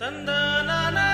தந்தானா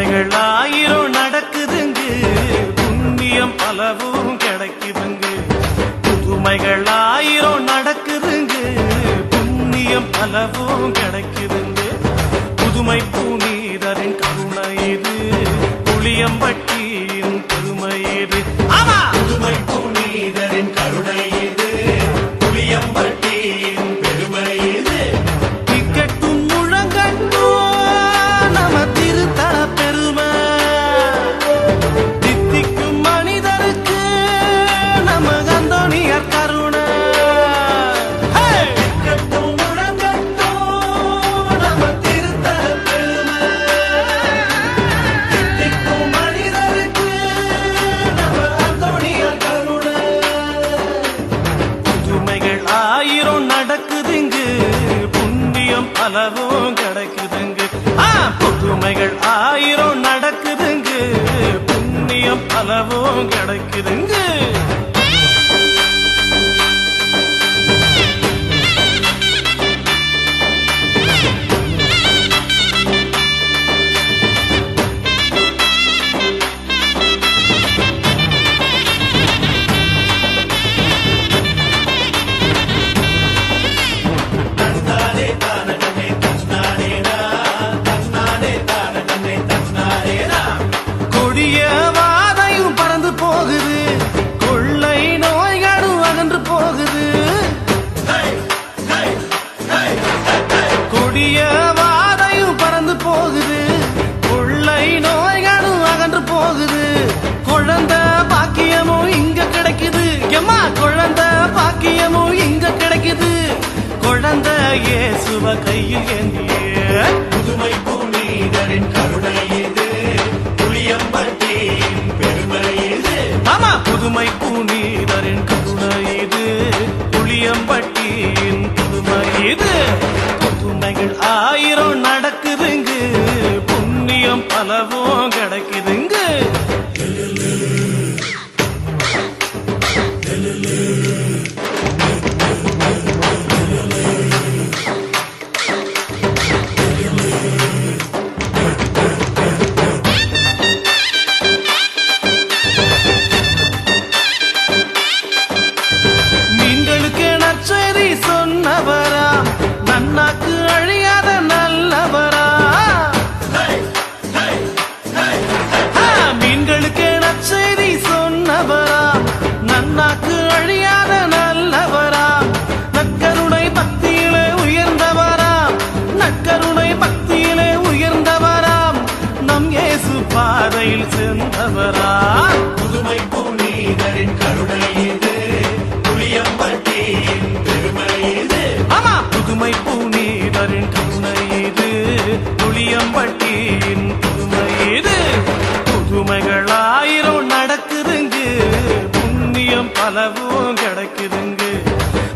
புதுமைகள் ஆயிரம் நடக்குதுங்க. புண்ணியம் பலவும் கிடைக்குதுங்க. புதுமைகள் ஆயிரம் நடக்குதுங்க. புண்ணியம் பலவும் கிடைக்குதுங்க. புதுமை புனிதரின் கருணை இது. புளியம்பட்டி கிடைக்குதுங்க புதுமைகள் ஆயிரம் நடக்குதுங்க. புண்ணியம் பலவும் கிடைக்குதுங்க. இயேசுவ கையில் ஏந்திய புதுமை புனிதரின் கருணை இது. புளியம்பட்டியின் பெருமை இது. ஆமா. புதுமை புனிதரின் கருணை சென்றவராம் புதுமை புனிதரின் கருணை இது. புளியம்பட்டியின் பெருமை இது. ஆமா. புதுமை பூநீதரின் கருணை இது. புளியம்பட்டியின் புதுமை இது. புதுமைகள் ஆயிரம் நடக்குதுங்க. புண்ணியம் பலவும் கிடைக்குதுங்க.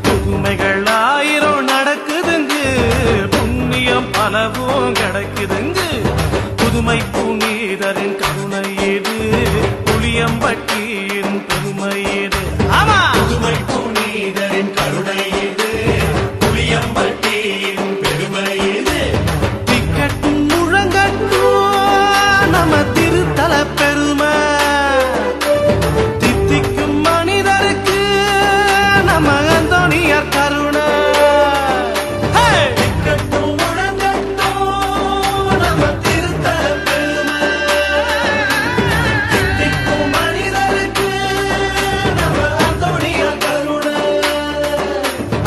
புதுமைகள் ஆயிரம் நடக்குதுங்க. புண்ணியம் பலவும் கிடைக்குதுங்க. புதுமை புனிதரின்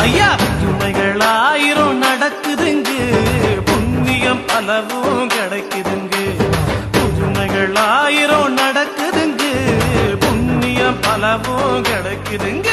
ஐயா புதுமைகள் ஆயிரம் நடக்குது புண்ணியம் பலவும் கிடைக்குதுங்க. புதுமைகள் ஆயிரம் நடக்குதுங்க. புண்ணியம் பலவும் கிடைக்குதுங்க.